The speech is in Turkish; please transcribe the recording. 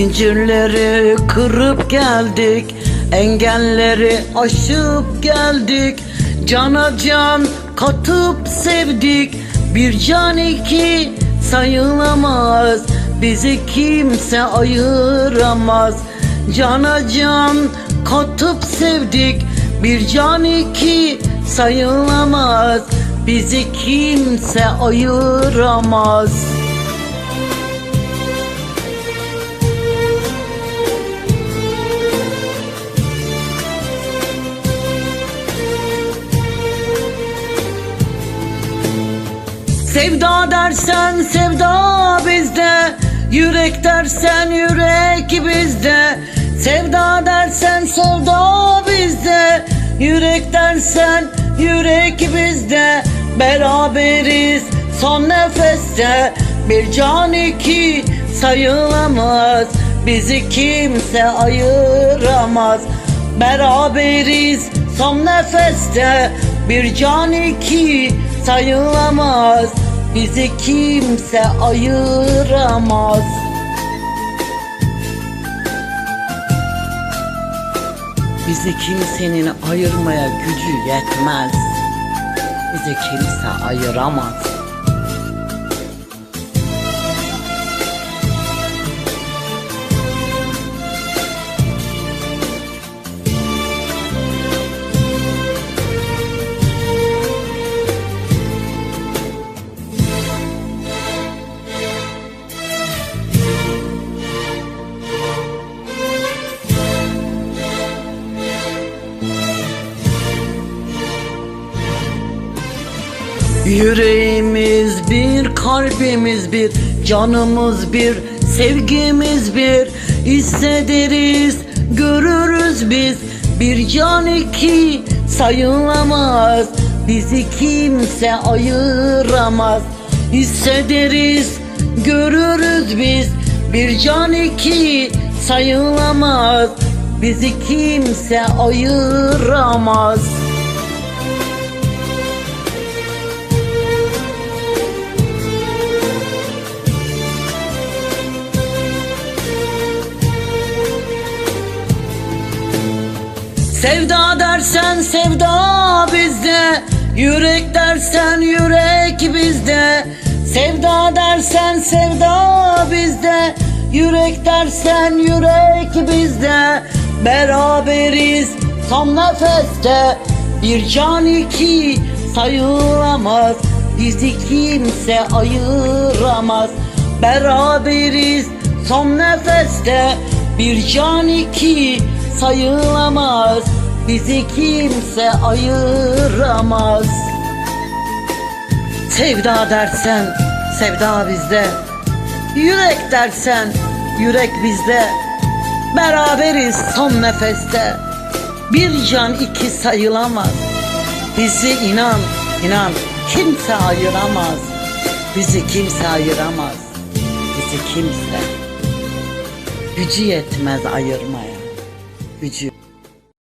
Zincirleri kırıp geldik Engelleri aşıp geldik. Cana can katıp sevdik Bir can iki sayılamaz. Bizi kimse ayıramaz. Cana can katıp sevdik Bir can iki sayılamaz. Bizi kimse ayıramaz Sevda dersen sevda bizde Yürek dersen yürek bizde. Sevda dersen sevda bizde Yürek dersen yürek bizde. Beraberiz son nefeste Bir can iki sayılamaz. Bizi kimse ayıramaz. Beraberiz son nefeste Bir can iki sayılamaz Bizi kimse ayıramaz. Bizi kimsenin ayırmaya gücü yetmez. Bizi kimse ayıramaz Yüreğimiz bir, kalbimiz bir, canımız bir, sevgimiz bir. Hissederiz, görürüz biz. Bir can iki sayılamaz. Bizi kimse ayıramaz. Hissederiz, görürüz biz. Bir can iki sayılamaz. Bizi kimse ayıramaz Sevda dersen sevda bizde Yürek dersen yürek bizde. Sevda dersen sevda bizde Yürek dersen yürek bizde. Beraberiz son nefeste Bir can iki sayılamaz. Bizi kimse ayıramaz. Beraberiz son nefeste Bir can iki sayılamaz. Bizi kimse ayıramaz. Sevda dersen sevda bizde. Yürek dersen yürek bizde. Beraberiz son nefeste. Bir can iki sayılamaz. Bizi inan inan kimse ayıramaz. Bizi kimse ayıramaz. Bizi kimse Gücü yetmez ayırmaya Gücü